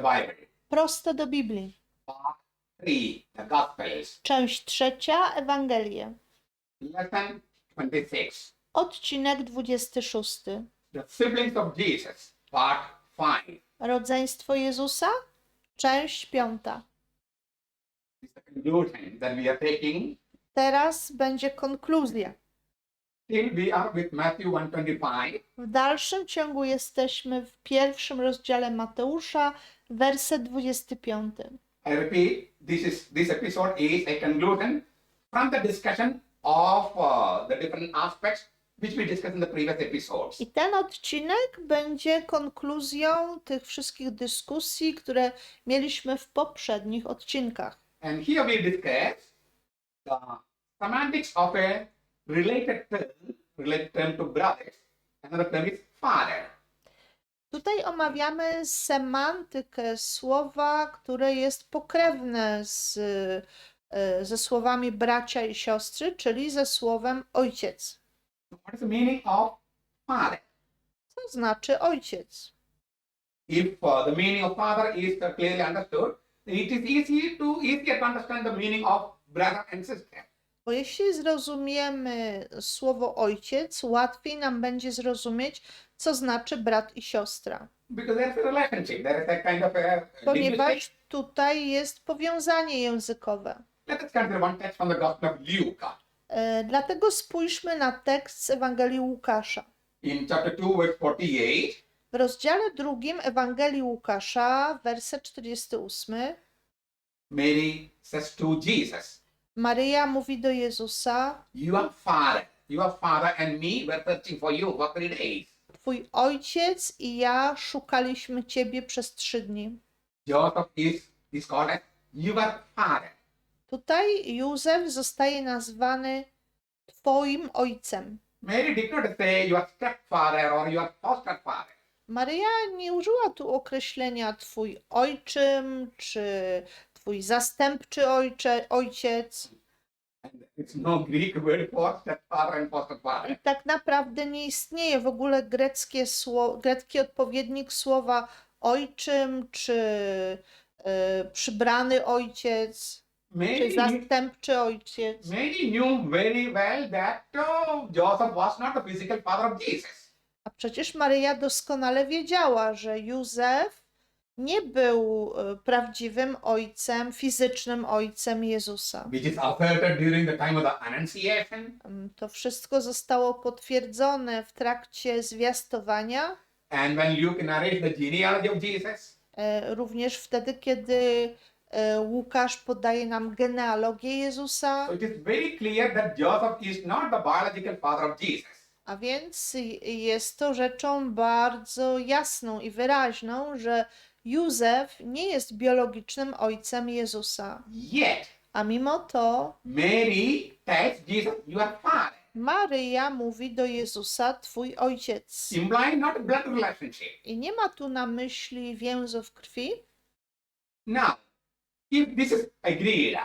Bible. Prosto do Biblii. Part 3, the Gospels. Część trzecia, Ewangelie. Lesson 26, Odcinek 26. the siblings of Jesus. Part 5. Rodzeństwo Jezusa? Część piąta. The conclusion that we are taking Teraz będzie konkluzja. Till we are with Matthew 125. W dalszym ciągu jesteśmy w pierwszym rozdziale Mateusza, werset 25. I repeat, this is this episode is a conclusion from the discussion of uh, the different aspects which we discussed in the previous episodes. I ten odcinek będzie konkluzją tych wszystkich dyskusji, które mieliśmy w poprzednich odcinkach. And here we discuss the semantics of a related term, related term to brothers. Another term is father. Tutaj omawiamy semantykę słowa, które jest pokrewne z, e, ze słowami bracia i siostry, czyli ze słowem ojciec. What is the meaning of father? Co znaczy ojciec? If uh, the meaning of father is clearly understood, it is easy to easier to understand the meaning of brother and sister. Bo jeśli zrozumiemy słowo ojciec, łatwiej nam będzie zrozumieć, co znaczy brat i siostra. Because there is a relationship, there is a kind of a linguistic. Ponieważ tutaj jest powiązanie językowe. Let us consider one text from the Gospel of Luke. E, Dlatego spójrzmy na tekst z Ewangelii Łukasza. In chapter 2, verse 48, W rozdziale drugim Ewangelii Łukasza, werset 48, Mary says to Jesus, Maryja mówi do Jezusa: Your father, your father and me were searching for you for three days. Twój ojciec i ja szukaliśmy ciebie przez trzy dni. Joseph is, is called as your father. Tutaj Józef zostaje nazwany Twoim ojcem. Mary did not say your stepfather or your foster father. Maryja nie użyła tu określenia Twój ojczym czy Twój zastępczy ojcze, ojciec. And it's no Greek word for stepfather and foster I tak naprawdę nie istnieje w ogóle greckie sło, grecki odpowiednik słowa ojczym czy e, przybrany ojciec, czy Mary, zastępczy ojciec. Mary knew very well that uh, Joseph was not the physical father of Jesus. A przecież Maryja doskonale wiedziała, że Józef nie był e, prawdziwym ojcem, fizycznym ojcem Jezusa. which is asserted during the time of the Annunciation Mm, To wszystko zostało potwierdzone w trakcie zwiastowania, and when Luke narrates the genealogy of Jesus. e, również wtedy, kiedy e, Łukasz podaje nam genealogię Jezusa, So it is very clear that Joseph is not the biological father of Jesus. a więc jest to rzeczą bardzo jasną i wyraźną, że Józef nie jest biologicznym ojcem Jezusa. Yet, A mimo to Mary tells Jesus, Your father, Maryja mówi do Jezusa Twój ojciec. implying not a blood relationship. I nie ma tu na myśli więzów krwi. Now, if this is agreed,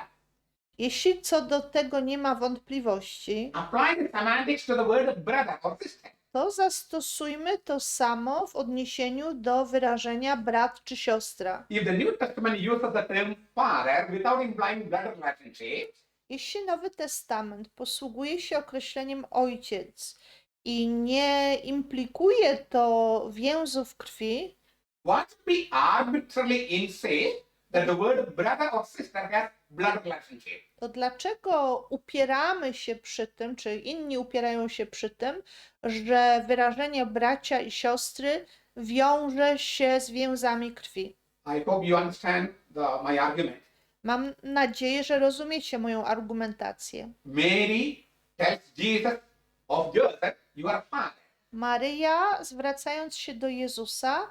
Jeśli co do tego nie ma wątpliwości, apply the semantics to the word brother or sister. To zastosujmy to samo w odniesieniu do wyrażenia brat czy siostra. If the New Testament uses the term father without implying blood relationships, Jeśli Nowy Testament posługuje się określeniem ojciec i nie implikuje to więzów krwi, should we arbitrarily insist that the word brother or sister has blood relationship? to dlaczego upieramy się przy tym, czy inni upierają się przy tym, że wyrażenie bracia i siostry wiąże się z więzami krwi? I hope you understand the, my argument. Mam nadzieję, że rozumiecie moją argumentację. Mary tells Jesus of Joseph, you are father. Maryja, zwracając się do Jezusa,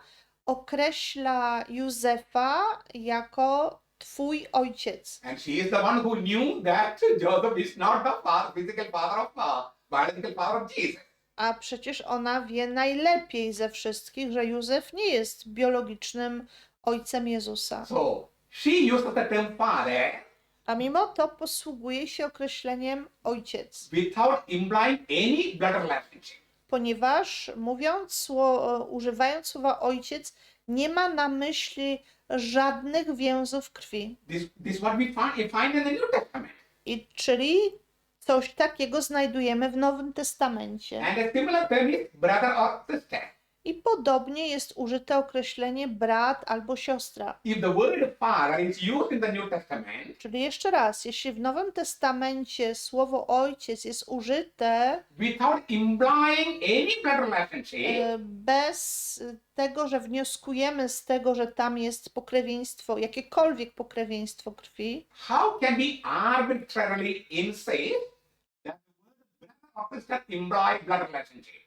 określa Józefa jako Twój ojciec. And she is the one who knew that Joseph is not the father, physical father of uh, biological father of Jesus. A przecież ona wie najlepiej ze wszystkich, że Józef nie jest biologicznym ojcem Jezusa. So she uses the term father A mimo to posługuje się określeniem ojciec, without implying any blood relationship. Ponieważ mówiąc, używając słowa ojciec, nie ma na myśli żadnych więzów krwi. This, this is what we find, find in the New Testament. I czyli coś takiego znajdujemy w Nowym Testamencie. And a similar term is brother or sister. I podobnie jest użyte określenie brat albo siostra. If the word father is used in the New Testament, Czyli jeszcze raz, jeśli w Nowym Testamencie słowo ojciec jest użyte without implying any blood relationship, e, bez tego, że wnioskujemy z tego, że tam jest pokrewieństwo, jakiekolwiek pokrewieństwo krwi, how can we arbitrarily insist that the word brother or sister imply blood relationship?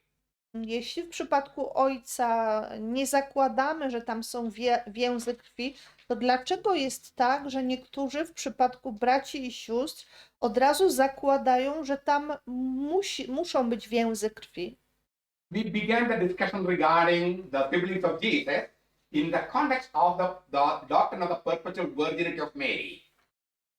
Jeśli w przypadku ojca nie zakładamy, że tam są wie, więzy krwi, to dlaczego jest tak, że niektórzy w przypadku braci i sióstr od razu zakładają, że tam musi, muszą być więzy krwi? We began the discussion regarding the siblings of Jesus in the context of the, the doctrine of the perpetual virginity of Mary.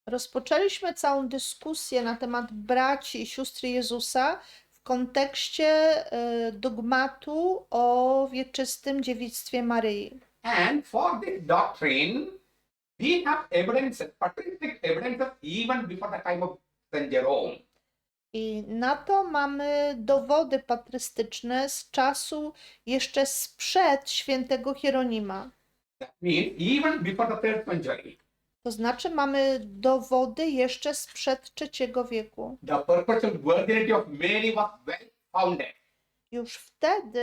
Rozpoczęliśmy całą dyskusję na temat braci i sióstr Jezusa kontekście e, dogmatu o wieczystym dziewictwie Maryi. And for this doctrine, we have evidences, patristic evidences even before the time of St. Jerome. I na to mamy dowody patrystyczne z czasu jeszcze sprzed świętego Hieronima. That means even before the third century, To znaczy mamy dowody jeszcze sprzed III wieku. the perpetual virginity of Mary was well founded. Już wtedy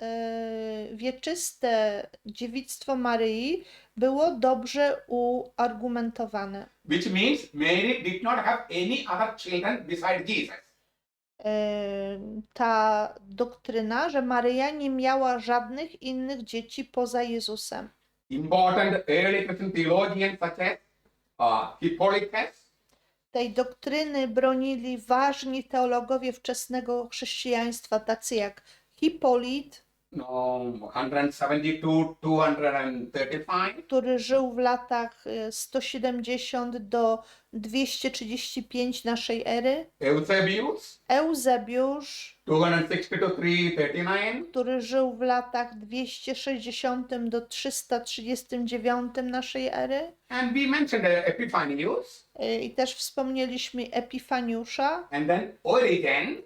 e, wieczyste dziewictwo Maryi było dobrze uargumentowane. which means Mary did not have any other children besides Jesus. E, ta doktryna, że Maryja nie miała żadnych innych dzieci poza Jezusem. Important early Christian theologians such as uh, Hippolytus, Tej doktryny bronili ważni teologowie wczesnego chrześcijaństwa, tacy jak Hipolit, no, 172 235, który żył w latach e, 170 do 235 naszej ery, Eusebius, Eusebiusz, 260 to 339, który żył w latach 260 do 339 naszej ery. and we mentioned uh, Epiphanius, E, I też wspomnieliśmy Epifaniusza, and then Origen,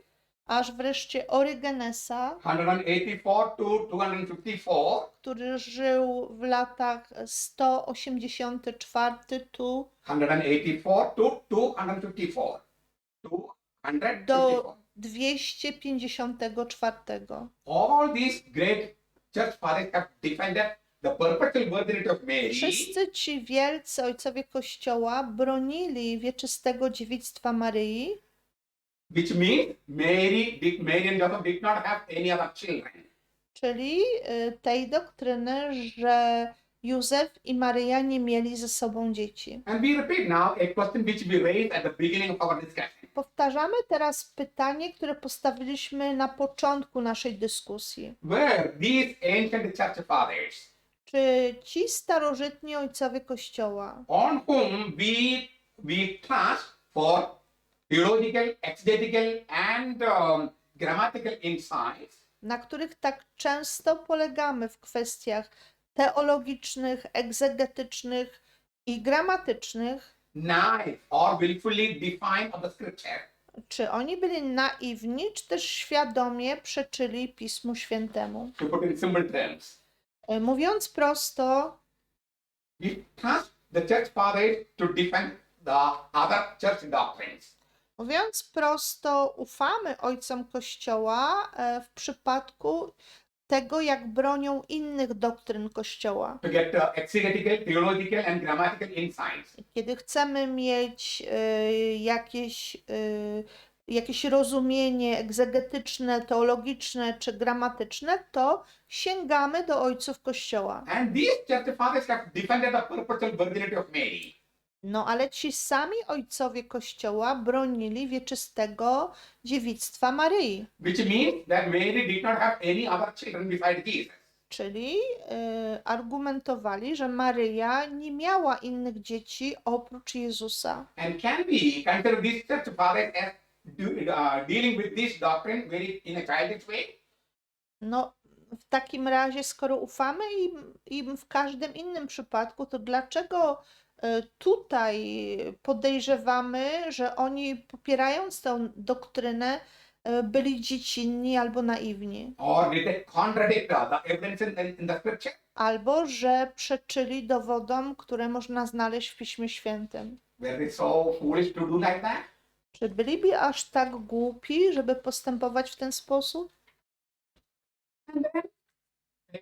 aż wreszcie Orygenesa, 184 to 254, który żył w latach 184 tu 184 to 254. 254. do 254. all these great church fathers have defended the perpetual virginity of Mary Wszyscy ci wielcy ojcowie Kościoła bronili wieczystego dziewictwa Maryi, which means Mary did Mary and Joseph did not have any other children. czyli y, tej doktryny, że Józef i Maryja nie mieli ze sobą dzieci. And we repeat now a question which we raised at the beginning of our discussion. Powtarzamy teraz pytanie, które postawiliśmy na początku naszej dyskusji. Were these ancient church fathers? Czy ci starożytni ojcowie Kościoła, on whom we we trust for theological, exegetical, and um, grammatical insights. Na których tak często polegamy w kwestiach teologicznych, egzegetycznych i gramatycznych, knife or willfully define of the scripture. czy oni byli naiwni, czy też świadomie przeczyli Pismu Świętemu. To put in simple terms. E, Mówiąc prosto, We trust the church fathers to defend the other church doctrines. mówiąc prosto, ufamy ojcom Kościoła e, w przypadku tego, jak bronią innych doktryn Kościoła. to get uh, exegetical, theological, and grammatical insights. Kiedy chcemy mieć e, jakieś, e, jakieś rozumienie egzegetyczne, teologiczne czy gramatyczne, to sięgamy do ojców Kościoła. And these church fathers have defended the perpetual virginity of Mary. No ale ci sami ojcowie Kościoła bronili wieczystego dziewictwa Maryi, which means that Mary did not have any other children besides Jesus. czyli e, argumentowali, że Maryja nie miała innych dzieci oprócz Jezusa. And can we consider these church fathers as do, uh, dealing with this doctrine very in a childish way? No, w takim razie, skoro ufamy im, im w każdym innym przypadku, to dlaczego tutaj podejrzewamy, że oni popierając tę doktrynę e, byli dziecinni albo naiwni? Or did they contradict uh, the evidence in, in, in the scripture? Albo że przeczyli dowodom, które można znaleźć w Piśmie Świętym? Were they so foolish to do like that? Czy byliby aż tak głupi, żeby postępować w ten sposób? And then the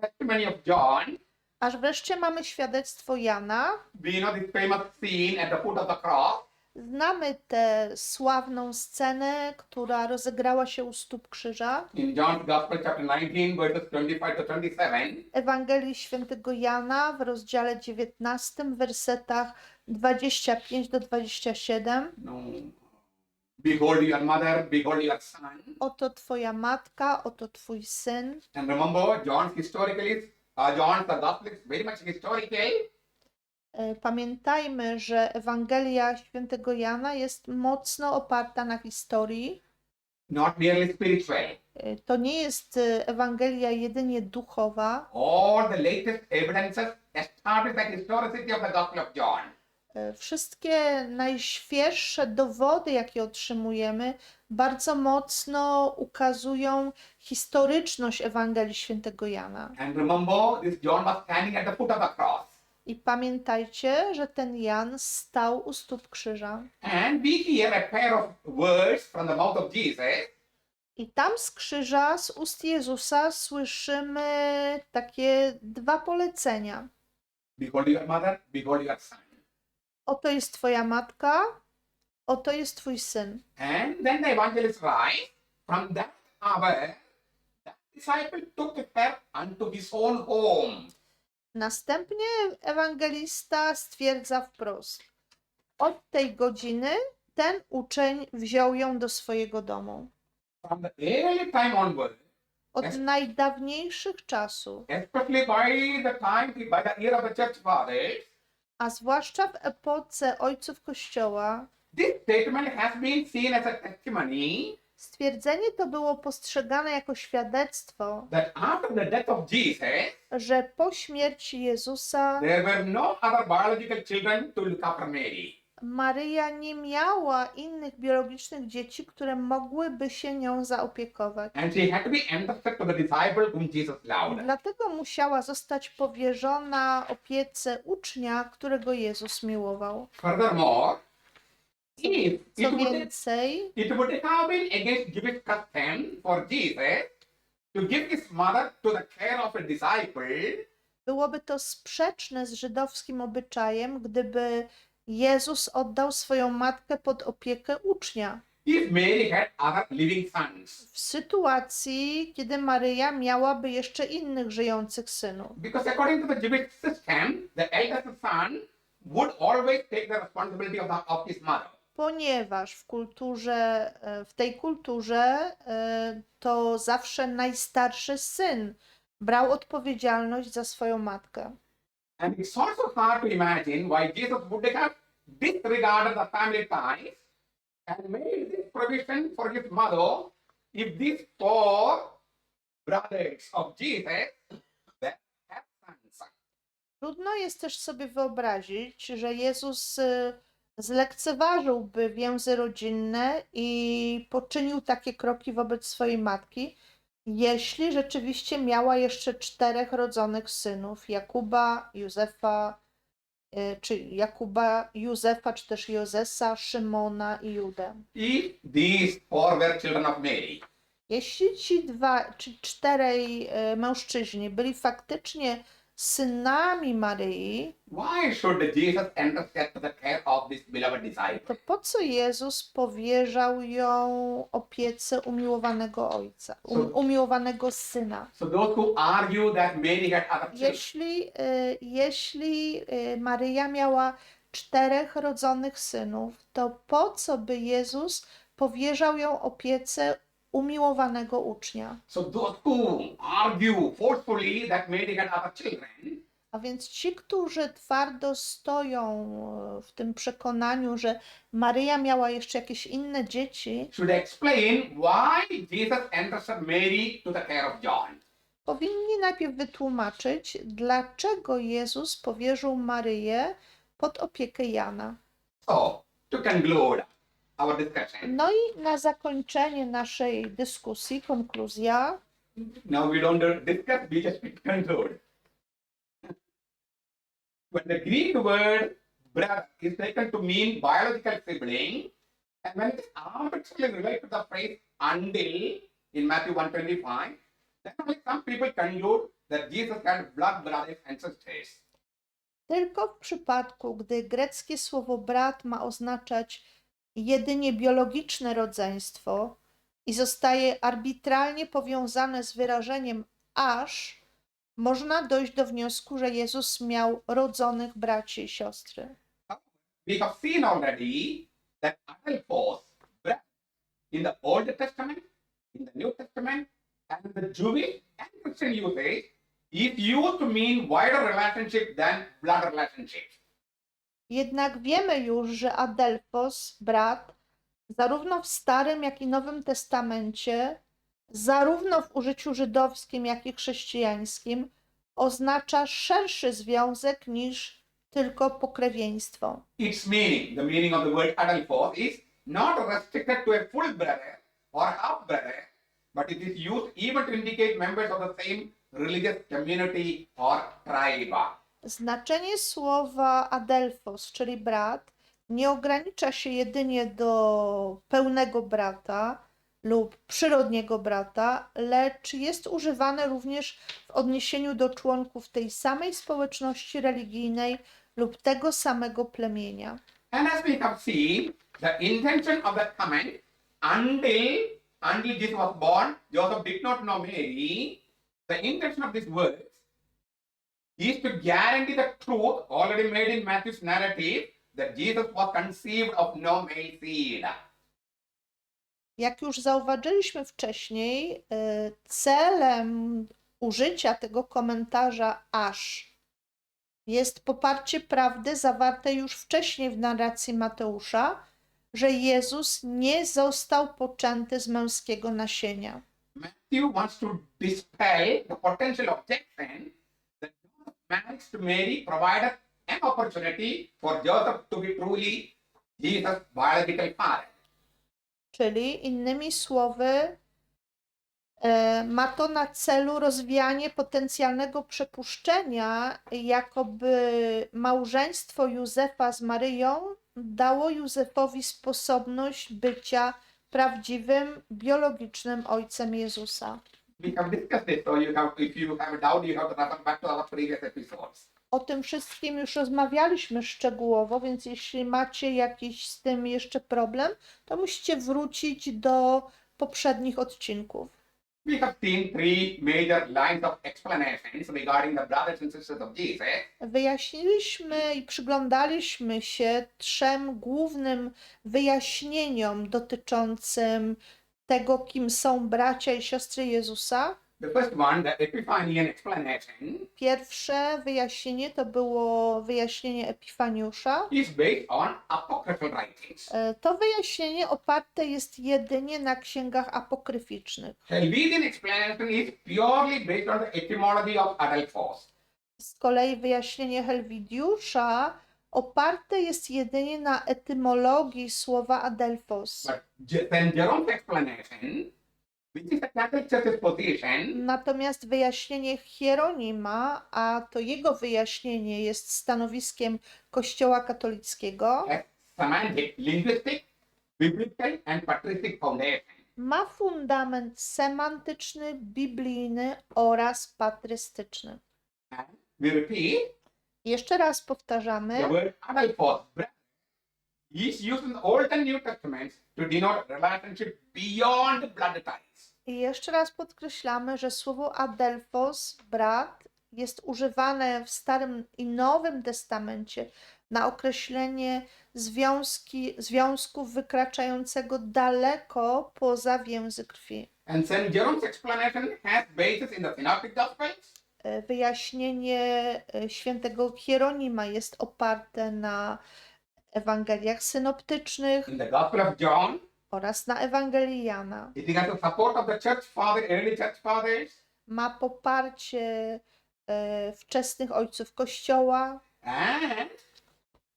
testimony of John, Aż wreszcie mamy świadectwo Jana. we know this famous scene at the foot of the cross. Znamy tę sławną scenę, która rozegrała się u stóp krzyża. In John's Gospel, chapter 19, verses 25 to 27, Ewangelii Świętego Jana w rozdziale 19, wersetach 25 do 27. no, behold your mother, behold your son. Oto twoja matka, oto twój syn. And remember, John's historically, uh, John's the Gospel is very much historical. E, Pamiętajmy, że Ewangelia Świętego Jana jest mocno oparta na historii. not merely spiritual. E, To nie jest e, Ewangelia jedynie duchowa. All the latest evidences establish the historicity of the Gospel of John. E, Wszystkie najświeższe dowody, jakie otrzymujemy, bardzo mocno ukazują historyczność Ewangelii Świętego Jana. And remember, this John was standing at the foot of the cross. I pamiętajcie, że ten Jan stał u stóp krzyża. And we hear a pair of words from the mouth of Jesus. I tam z krzyża, z ust Jezusa słyszymy takie dwa polecenia. Behold your mother, behold your son. Oto jest twoja matka, oto jest twój syn. And then the evangelist writes, from that hour, disciple took her unto his own home. Następnie ewangelista stwierdza wprost: Od tej godziny ten uczeń wziął ją do swojego domu. From the early time onward, Od Yes. najdawniejszych czasów, especially by the time, by the year of the church fathers, a zwłaszcza w epoce ojców Kościoła, this statement has been seen as a testimony stwierdzenie to było postrzegane jako świadectwo, that after the death of Jesus, że po śmierci Jezusa there were no other biological children to look after Mary. Maryja nie miała innych biologicznych dzieci, które mogłyby się nią zaopiekować. And she had to be entrusted to the disciple whom Jesus loved. Dlatego musiała zostać powierzona opiece ucznia, którego Jezus miłował. Furthermore, if Co it would, więcej, it would have been against Jewish custom for Jesus to give his mother to the care of a disciple, byłoby to sprzeczne z żydowskim obyczajem, gdyby Jezus oddał swoją matkę pod opiekę ucznia. if Mary had other living sons. W sytuacji, kiedy Maryja miałaby jeszcze innych żyjących synów. Because according to the Jewish system, the eldest son would always take the responsibility of, the, of his mother. ponieważ w kulturze, e, w tej kulturze e, to zawsze najstarszy syn brał odpowiedzialność za swoją matkę. And it's also hard to imagine why Jesus would have disregarded the family ties and made this provision for his mother if these four brothers of Jesus were sons. Trudno jest też sobie wyobrazić, że Jezus e, zlekceważyłby więzy rodzinne i poczynił takie kroki wobec swojej matki, jeśli rzeczywiście miała jeszcze czterech rodzonych synów: Jakuba, Józefa, e, czy Jakuba, Józefa, czy też Jozesa, Szymona i Judę. If these four were children of Mary, Jeśli ci dwa czy czterej e, mężczyźni byli faktycznie synami Maryi, why should Jesus entrust her to the care of this beloved disciple? to po co Jezus powierzał ją opiece umiłowanego ojca, um, umiłowanego syna? So those who argue that Mary had other children, Jeśli, e, jeśli e, Maryja miała czterech rodzonych synów, to po co by Jezus powierzał ją opiece umiłowanego ucznia? so those who argue forcefully that Mary had other children, A więc ci, którzy twardo stoją e, w tym przekonaniu, że Maryja miała jeszcze jakieś inne dzieci, should explain why Jesus entrusted Mary to the care of John. powinni najpierw wytłumaczyć, dlaczego Jezus powierzył Maryję pod opiekę Jana. So, to conclude No i na zakończenie naszej dyskusji, konkluzja. now we don't discuss, we just conclude. When the Greek word brother is taken to mean biological sibling, and when it is arbitrarily related to the phrase until in Matthew 125, then only some people conclude that Jesus had blood brothers and sisters. Tylko w przypadku, gdy greckie słowo brat ma oznaczać jedynie biologiczne rodzeństwo i zostaje arbitralnie powiązane z wyrażeniem aż, można dojść do wniosku, że Jezus miał rodzonych braci i siostry. We have seen already that Adelphos brother in the Old Testament, in the New Testament, and the Jewish and Christian usage is used to mean wider relationship than blood relationship. Jednak wiemy już, że Adelfos, brat, zarówno w Starym, jak i Nowym Testamencie, zarówno w użyciu żydowskim, jak i chrześcijańskim, oznacza szerszy związek niż tylko pokrewieństwo. Its meaning, the meaning of the word Adelphos is not restricted to a full brother or half brother, but it is used even to indicate members of the same religious community or tribe. Znaczenie słowa adelfos, czyli brat, nie ogranicza się jedynie do pełnego brata lub przyrodniego brata, lecz jest używane również w odniesieniu do członków tej samej społeczności religijnej lub tego samego plemienia. And as we have seen, the intention of the comment until until Jesus was born, Joseph did not know Mary. The intention of this verse is to guarantee the truth already made in Matthew's narrative that Jesus was conceived of no male seed. Jak już zauważyliśmy wcześniej, y, celem użycia tego komentarza aż jest poparcie prawdy zawartej już wcześniej w narracji Mateusza, że Jezus nie został poczęty z męskiego nasienia. Matthew wants to dispel the potential objection to Mary provided an opportunity for Joseph to be truly Jesus' biological father. Czyli innymi słowy, e, ma to na celu rozwianie potencjalnego przypuszczenia, jakoby małżeństwo Józefa z Maryją dało Józefowi sposobność bycia prawdziwym, biologicznym ojcem Jezusa. We have discussed this, so you have, if you have a doubt, you have to refer back to our previous episodes. O tym wszystkim już rozmawialiśmy szczegółowo, więc jeśli macie jakiś z tym jeszcze problem, to musicie wrócić do poprzednich odcinków. We have seen three major lines of explanations regarding the brothers and sisters of Jesus. Wyjaśniliśmy i przyglądaliśmy się trzem głównym wyjaśnieniom dotyczącym tego, kim są bracia i siostry Jezusa. The first one, the Epiphanian explanation, Pierwsze wyjaśnienie to było wyjaśnienie Epifaniusza. is based on apocryphal writings. E, To wyjaśnienie oparte jest jedynie na księgach apokryficznych. Helvetian explanation is purely based on the etymology of. Z kolei wyjaśnienie Helwidiusza oparte jest jedynie na etymologii słowa adelphos. But Je- St. Jerome's explanation, which is the Catholic Church's position, Natomiast wyjaśnienie Hieronima, a to jego wyjaśnienie jest stanowiskiem Kościoła katolickiego, has semantic, linguistic, biblical, and patristic foundation. ma fundament semantyczny, biblijny oraz patrystyczny. And we repeat, Jeszcze raz powtarzamy, the word Adelphos, is used in Old and New Testaments to denote relationship beyond blood ties. i jeszcze raz podkreślamy, że słowo adelphos, brat, jest używane w Starym i Nowym Testamencie na określenie związki, związku wykraczającego daleko poza więzy krwi. And St. Jerome's explanation has basis in the Synoptic Gospels, Wyjaśnienie e, świętego Hieronima jest oparte na Ewangeliach synoptycznych in the Gospel of John. oraz na Ewangelii Jana. It has the support of the church father, early church fathers, ma poparcie e, wczesnych ojców Kościoła and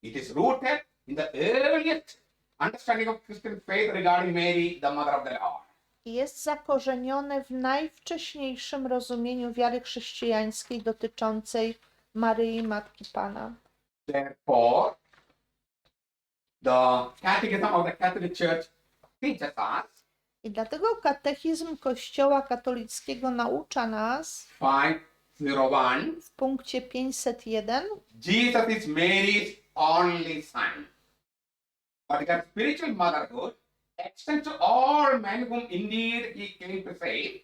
it is rooted in the earliest understanding of Christian faith regarding Mary, the mother of the Lord. Jest zakorzenione w najwcześniejszym rozumieniu wiary chrześcijańskiej dotyczącej Maryi Matki Pana. Therefore, the Catechism of the Catholic Church teaches us I dlatego katechizm Kościoła katolickiego naucza nas 501 w punkcie 501, Jesus is Mary's only son. But her spiritual motherhood extends to all men whom indeed he came to save.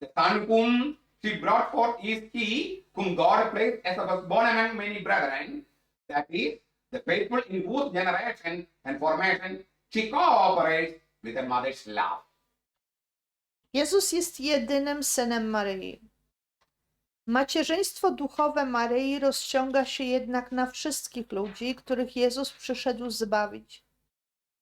The son whom she brought forth is he whom God placed as a firstborn among many brethren, that is, the faithful in whose generation and formation she cooperates with her mother's love. Jezus jest jedynym synem Maryi. Macierzyństwo duchowe Maryi rozciąga się jednak na wszystkich ludzi, których Jezus przyszedł zbawić.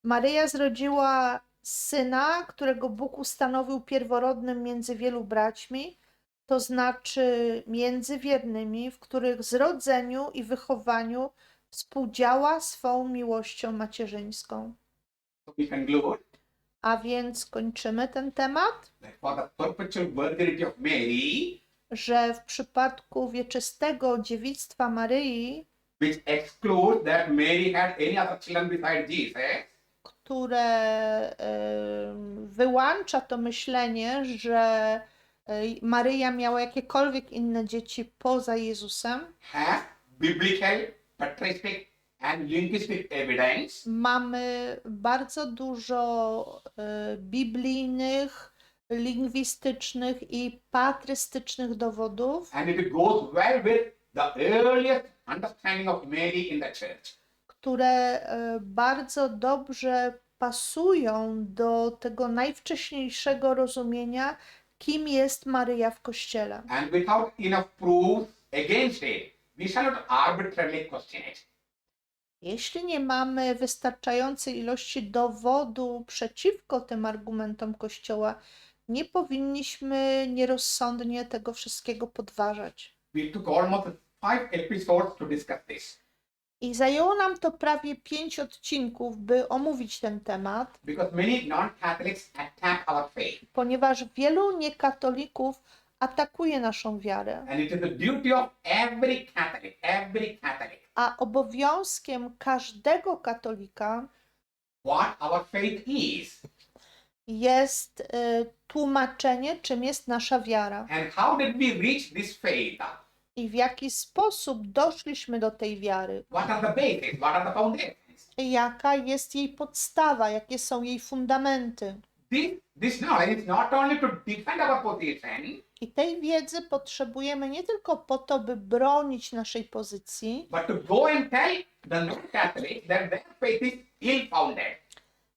Maryja zrodziła syna, którego Bóg ustanowił pierworodnym między wielu braćmi, to znaczy między wiernymi, w których zrodzeniu i wychowaniu współdziała swą miłością macierzyńską. A więc kończymy ten temat. Mary, że w przypadku wieczystego dziewictwa Maryi, which excludes that Mary had any other children besides Jesus, które wyłącza to myślenie, że e, Maryja miała jakiekolwiek inne dzieci poza Jezusem, has biblical, patristic, and linguistic evidence. Mamy bardzo dużo e, biblijnych, lingwistycznych i patrystycznych dowodów, and it goes well with the earliest understanding of Mary in the church. Które e, bardzo dobrze pasują do tego najwcześniejszego rozumienia, kim jest Maryja w Kościele. And without enough proof against it, we shall not arbitrarily question it. Jeśli nie mamy wystarczającej ilości dowodu przeciwko tym argumentom Kościoła, nie powinniśmy nierozsądnie tego wszystkiego podważać. We took almost five episodes to discuss this I zajęło nam to prawie pięć odcinków, by omówić ten temat, because many non-Catholics attack our faith, ponieważ wielu niekatolików atakuje naszą wiarę. and it is the duty of every Catholic, every Catholic, A obowiązkiem każdego katolika what our faith is jest y, tłumaczenie, czym jest nasza wiara and how did we reach this faith. I w jaki sposób doszliśmy do tej wiary, What are the bases? What are the foundations? jaka jest jej podstawa, jakie są jej fundamenty. This, this knowledge is not only to defend our position, I tej wiedzy potrzebujemy nie tylko po to, by bronić naszej pozycji, but to go and tell the non-Catholics that their faith is ill-founded.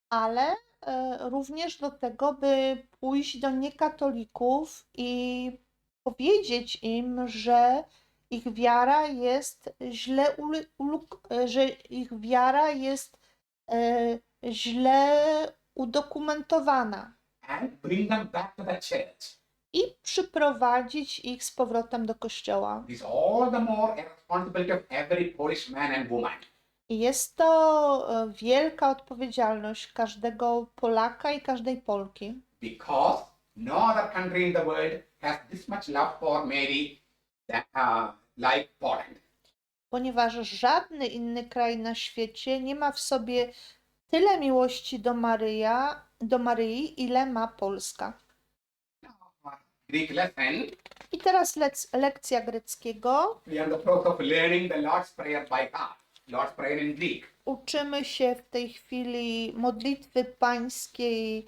ale e, również do tego, by pójść do niekatolików i powiedzieć im, że ich wiara jest źle że ich wiara jest e, źle udokumentowana and bring them back to the church. i przyprowadzić ich z powrotem do kościoła. I jest to e, wielka odpowiedzialność każdego Polaka i każdej Polki, because no other country in the world has this much love for Mary that, uh, like Poland. ponieważ żadny inny kraj na świecie nie ma w sobie tyle miłości do, Maryja, do Maryi, ile ma Polska. Uh, Greek lesson, I teraz lec- lekcja greckiego. we are in the process of learning the Lord's Prayer by heart. Lord's Prayer in Greek. Uczymy się w tej chwili modlitwy pańskiej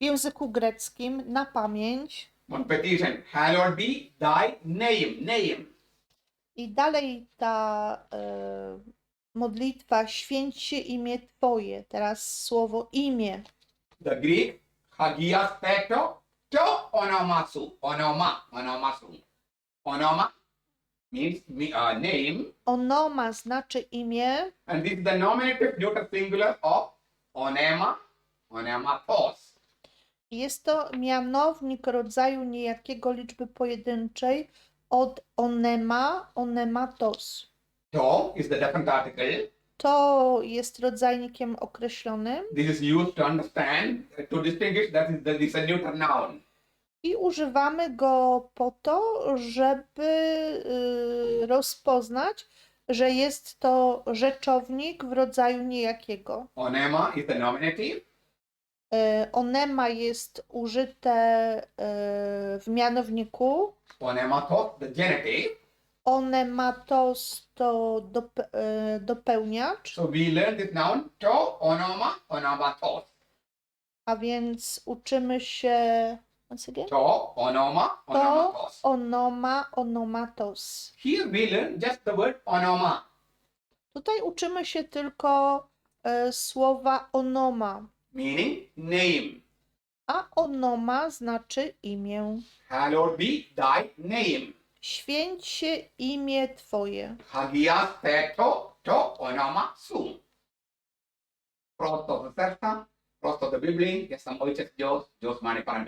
w języku greckim na pamięć. One petition, hallowed be thy name, name. I dalej ta e, modlitwa święć się imię Twoje. Teraz słowo imię. The Greek, hagias peto, to onomasu, onoma, onomasu. Onoma means me- uh, name, Onoma znaczy imię, and this is the nominative neuter singular of onema, onematos. Jest to mianownik rodzaju niejakiego liczby pojedynczej od onema, onematos. To is the definite article. To jest rodzajnikiem określonym This is used to understand, to distinguish that is, a neuter noun. i używamy go po to, żeby y, rozpoznać, że jest to rzeczownik w rodzaju niejakiego. Onema is the nominative. Y, Onema jest użyte y, w mianowniku. Onematos, the genitive. Onematos to dope, y, dopełniacz, So we learn this noun to, onoma, onamatos. a więc uczymy się. Once again? To, onoma, To onamatos. onoma, onomatos. Here we learn just the word onoma. Tutaj uczymy się tylko e, słowa onoma, meaning name. a onoma znaczy imię. Hallowed be thy name. Święć się imię Twoje. Hagias teto to onoma sum. Prosto ze serca, prosto do Biblii, jestem ojciec Dios, Dios Mani Pan